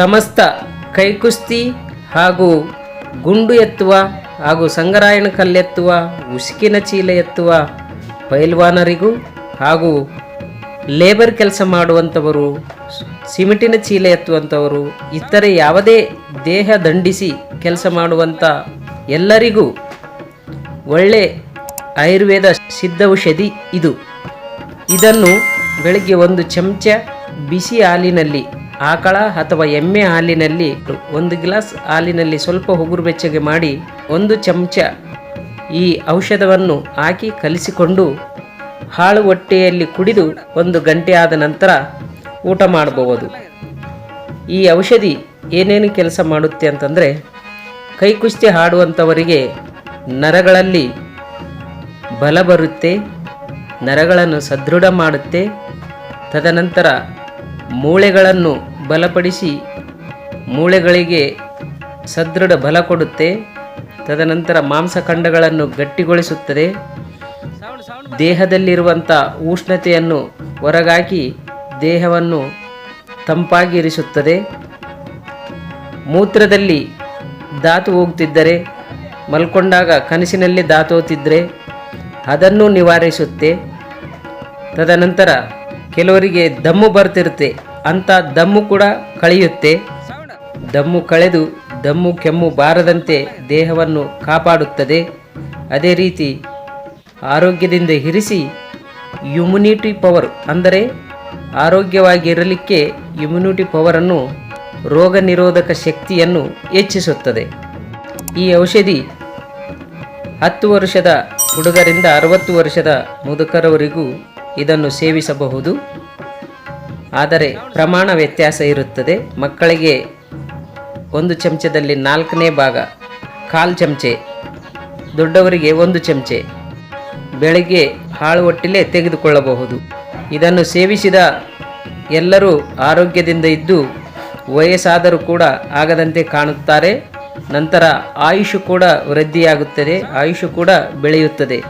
ಸಮಸ್ತ ಕೈಕುಸ್ತಿ ಹಾಗೂ ಗುಂಡು ಎತ್ತುವ ಹಾಗೂ ಸಂಗರಾಯಣ ಕಲ್ಲೆತ್ತುವ ಉಸುಕಿನ ಚೀಲ ಎತ್ತುವ ಪೈಲ್ವಾನರಿಗೂ ಹಾಗೂ ಲೇಬರ್ ಕೆಲಸ ಮಾಡುವಂಥವರು, ಸಿಮೆಂಟಿನ ಚೀಲ ಎತ್ತುವಂಥವರು, ಇತರೆ ಯಾವುದೇ ದೇಹ ದಂಡಿಸಿ ಕೆಲಸ ಮಾಡುವಂಥ ಎಲ್ಲರಿಗೂ ಒಳ್ಳೆ ಆಯುರ್ವೇದ ಸಿದ್ಧೌಷಧಿ ಇದು. ಇದನ್ನು ಬೆಳಗ್ಗೆ ಒಂದು ಚಮಚ ಬಿಸಿ ಹಾಲಿನಲ್ಲಿ ಆಕಳ ಅಥವಾ ಎಮ್ಮೆ ಹಾಲಿನಲ್ಲಿ ಒಂದು ಗ್ಲಾಸ್ ಹಾಲಿನಲ್ಲಿ ಸ್ವಲ್ಪ ಉಗುರು ಬೆಚ್ಚಗೆ ಮಾಡಿ ಒಂದು ಚಮಚ ಈ ಔಷಧವನ್ನು ಹಾಕಿ ಕಲಿಸಿಕೊಂಡು ಹಾಳು ಹೊಟ್ಟೆಯಲ್ಲಿ ಕುಡಿದು ಒಂದು ಗಂಟೆ ಆದ ನಂತರ ಊಟ ಮಾಡಬಹುದು. ಈ ಔಷಧಿ ಏನೇನು ಕೆಲಸ ಮಾಡುತ್ತೆ ಅಂತಂದರೆ ಕೈ ಕುಸ್ತಿ ಹಾಡುವಂಥವರಿಗೆ ನರಗಳಲ್ಲಿ ಬಲ ಬರುತ್ತೆ, ನರಗಳನ್ನು ಸದೃಢ ಮಾಡುತ್ತೆ, ತದನಂತರ ಮೂಳೆಗಳನ್ನು ಬಲಪಡಿಸಿ ಮೂಳೆಗಳಿಗೆ ಸದೃಢ ಬಲ ಕೊಡುತ್ತೆ. ತದನಂತರ ಮಾಂಸಖಂಡಗಳನ್ನು ಗಟ್ಟಿಗೊಳಿಸುತ್ತದೆ. ದೇಹದಲ್ಲಿರುವಂಥ ಉಷ್ಣತೆಯನ್ನು ಹೊರಗಾಕಿ ದೇಹವನ್ನು ತಂಪಾಗಿರಿಸುತ್ತದೆ. ಮೂತ್ರದಲ್ಲಿ ಧಾತು ಹೋಗ್ತಿದ್ದರೆ, ಮಲ್ಕೊಂಡಾಗ ಕನಸಿನಲ್ಲಿ ಹೋಗ್ತಿದ್ದರೆ ಅದನ್ನು ನಿವಾರಿಸುತ್ತೆ. ತದನಂತರ ಕೆಲವರಿಗೆ ದಮ್ಮು ಬರ್ತಿರುತ್ತೆ. ಅಂಥ ದಮ್ಮು ಕೂಡ ಕಳೆಯುತ್ತೆ. ದಮ್ಮು ಕಳೆದು ದಮ್ಮು ಕೆಮ್ಮು ಬಾರದಂತೆ ದೇಹವನ್ನು ಕಾಪಾಡುತ್ತದೆ. ಅದೇ ರೀತಿ ಆರೋಗ್ಯದಿಂದ ಇರಿಸಿ ಇಮ್ಯುನಿಟಿ ಪವರ್ ಅಂದರೆ ಆರೋಗ್ಯವಾಗಿರಲಿಕ್ಕೆ ಇಮ್ಯುನಿಟಿ ಪವರನ್ನು ರೋಗ ನಿರೋಧಕ ಶಕ್ತಿಯನ್ನು ಹೆಚ್ಚಿಸುತ್ತದೆ. ಈ ಔಷಧಿ ಹತ್ತು ವರ್ಷದ ಹುಡುಗರಿಂದ ಅರವತ್ತು ವರ್ಷದ ಮುದುಕರವರೆಗೂ ಇದನ್ನು ಸೇವಿಸಬಹುದು. ಆದರೆ ಪ್ರಮಾಣ ವ್ಯತ್ಯಾಸ ಇರುತ್ತದೆ. ಮಕ್ಕಳಿಗೆ ಒಂದು ಚಮಚದಲ್ಲಿ ನಾಲ್ಕನೇ ಭಾಗ ಕಾಲು ಚಮಚೆ, ದೊಡ್ಡವರಿಗೆ ಒಂದು ಚಮಚೆ ಬೆಳಗ್ಗೆ ಹಾಳು ಒಟ್ಟಿಲೇ ತೆಗೆದುಕೊಳ್ಳಬಹುದು. ಇದನ್ನು ಸೇವಿಸಿದ ಎಲ್ಲರೂ ಆರೋಗ್ಯದಿಂದ ಇದ್ದು ವಯಸ್ಸಾದರೂ ಕೂಡ ಆಗದಂತೆ ಕಾಣುತ್ತಾರೆ. ನಂತರ ಆಯುಷು ಕೂಡ ವೃದ್ಧಿಯಾಗುತ್ತದೆ, ಆಯುಷು ಕೂಡ ಬೆಳೆಯುತ್ತದೆ.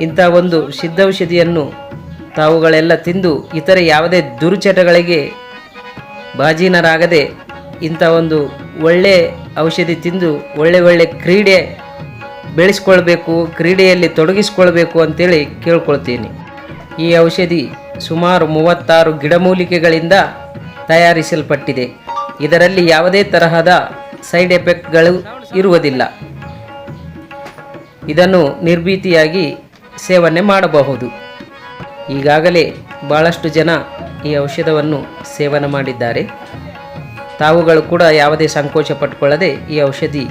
ಇಂಥ ಒಂದು ಸಿದ್ಧೌಷಧಿಯನ್ನು ತಾವುಗಳೆಲ್ಲ ತಿಂದು ಇತರೆ ಯಾವುದೇ ದುರ್ಚಟಗಳಿಗೆ ಬಾಜೀನರಾಗದೆ ಇಂಥ ಒಂದು ಒಳ್ಳೆ ಔಷಧಿ ತಿಂದು ಒಳ್ಳೆ ಒಳ್ಳೆ ಕ್ರೀಡೆ ಬೆಳೆಸ್ಕೊಳ್ಬೇಕು, ಕ್ರೀಡೆಯಲ್ಲಿ ತೊಡಗಿಸ್ಕೊಳ್ಬೇಕು ಅಂತೇಳಿ ಕೇಳ್ಕೊಳ್ತೀನಿ. ಈ ಔಷಧಿ ಸುಮಾರು ಮೂವತ್ತಾರು ಗಿಡಮೂಲಿಕೆಗಳಿಂದ ತಯಾರಿಸಲ್ಪಟ್ಟಿದೆ. ಇದರಲ್ಲಿ ಯಾವುದೇ ತರಹದ ಸೈಡ್ ಎಫೆಕ್ಟ್ಗಳು ಇರುವುದಿಲ್ಲ. ಇದನ್ನು ನಿರ್ಭೀತಿಯಾಗಿ ಸೇವನೆ ಮಾಡಬಹುದು. ಈಗಾಗಲೇ ಭಾಳಷ್ಟು ಜನ ಈ ಔಷಧವನ್ನು ಸೇವನೆ ಮಾಡಿದ್ದಾರೆ. ತಾವುಗಳು ಕೂಡ ಯಾವುದೇ ಸಂಕೋಚ ಪಟ್ಟುಕೊಳ್ಳದೆ ಈ ಔಷಧಿ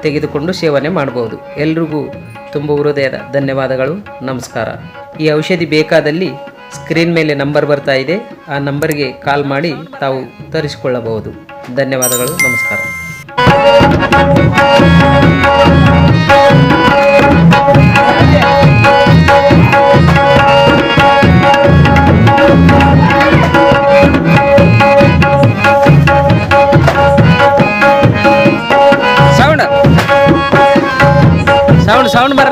ತೆಗೆದುಕೊಂಡು ಸೇವನೆ ಮಾಡಬಹುದು. ಎಲ್ರಿಗೂ ತುಂಬ ಹೃದಯದ ಧನ್ಯವಾದಗಳು. ನಮಸ್ಕಾರ. ಈ ಔಷಧಿ ಬೇಕಾದಲ್ಲಿ ಸ್ಕ್ರೀನ್ ಮೇಲೆ ನಂಬರ್ ಬರ್ತಾ ಇದೆ. ಆ ನಂಬರ್ಗೆ ಕಾಲ್ ಮಾಡಿ ತಾವು ತರಿಸಿಕೊಳ್ಳಬಹುದು. ಧನ್ಯವಾದಗಳು. ನಮಸ್ಕಾರ. sound bar